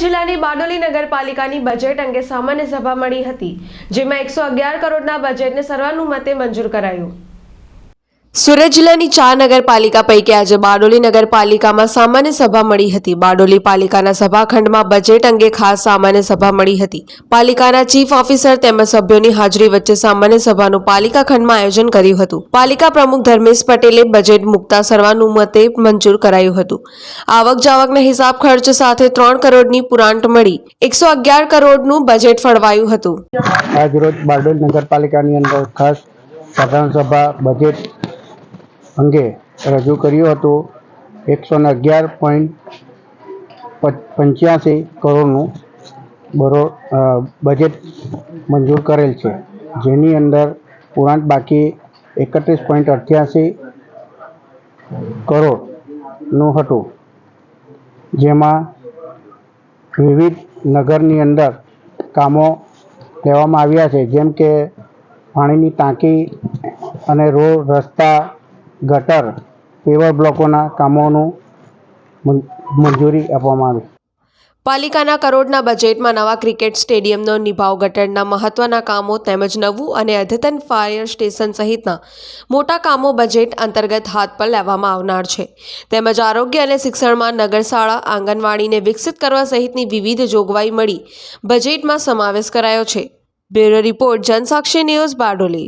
જિલ્લાની બારડોલી નગરપાલિકાની બજેટ અંગે સામાન્ય સભા મળી હતી, જેમાં એકસો અગિયાર કરોડના બજેટને સર્વાનુમતે મંજૂર કરાયું. સુરત જિલ્લાની ચાર નગરપાલિકા પૈકી આજે બારડોલી નગરપાલિકામાં સામાન્ય સભા મળી હતી. બારડોલી પાલિકાના સભાખંડમાં બજેટ અંગે ખાસ સામાન્ય સભા મળી હતી. પાલિકાના ચીફ ઓફિસર તેમજ સભ્યોની હાજરી વચ્ચે સામાન્ય સભાનું પાલિકા ખંડમાં આયોજન કર્યું હતું. પાલિકા પ્રમુખ ધર્મેશ પટેલે બજેટ મુકતા સર્વાનુમતે મંજૂર કરાયું હતું. આવક જાવકના હિસાબ ખર્ચ સાથે ત્રણ કરોડની પુરાંટ મળી. એકસો અગિયાર કરોડનું બજેટ ફળવાયું હતું. આજરોજ બારડોલી નગરપાલિકાની અંદર ખાસ સભા, બજેટ અંગે રજૂ કર્યું હતું. એકસો ને અગિયાર પોઈન્ટ પંચ્યાસી કરોડનું બરો બજેટ મંજૂર કરેલ છે. જેની અંદર પુરાંત બાકી એકત્રીસ પોઈન્ટ અઠ્યાસી કરોડનું હતું. જેમાં વિવિધ નગરની અંદર કામો લેવામાં આવ્યા છે. જેમ કે પાણીની ટાંકી અને રોડ, રસ્તા ગટર પેવર બ્લોકોના કામોનું મંજૂરી આપવામાં આવી. પાલિકાના કરોડના બજેટમાં નવા ક્રિકેટ સ્ટેડિયમનો નિભાવ ગટરના મહત્વના કામો તેમજ નવું અને અદ્યતન ફાયર સ્ટેશન સહિતના મોટા કામો બજેટ અંતર્ગત હાથ પર લેવામાં આવનાર છે. તેમજ આરોગ્ય અને શિક્ષણમાં નગરશાળા, આંગણવાડીને વિકસિત કરવા સહિતની વિવિધ જોગવાઈ મળી બજેટમાં સમાવેશ કરાયો છે. Bureau report Jansakshi news Bardoli.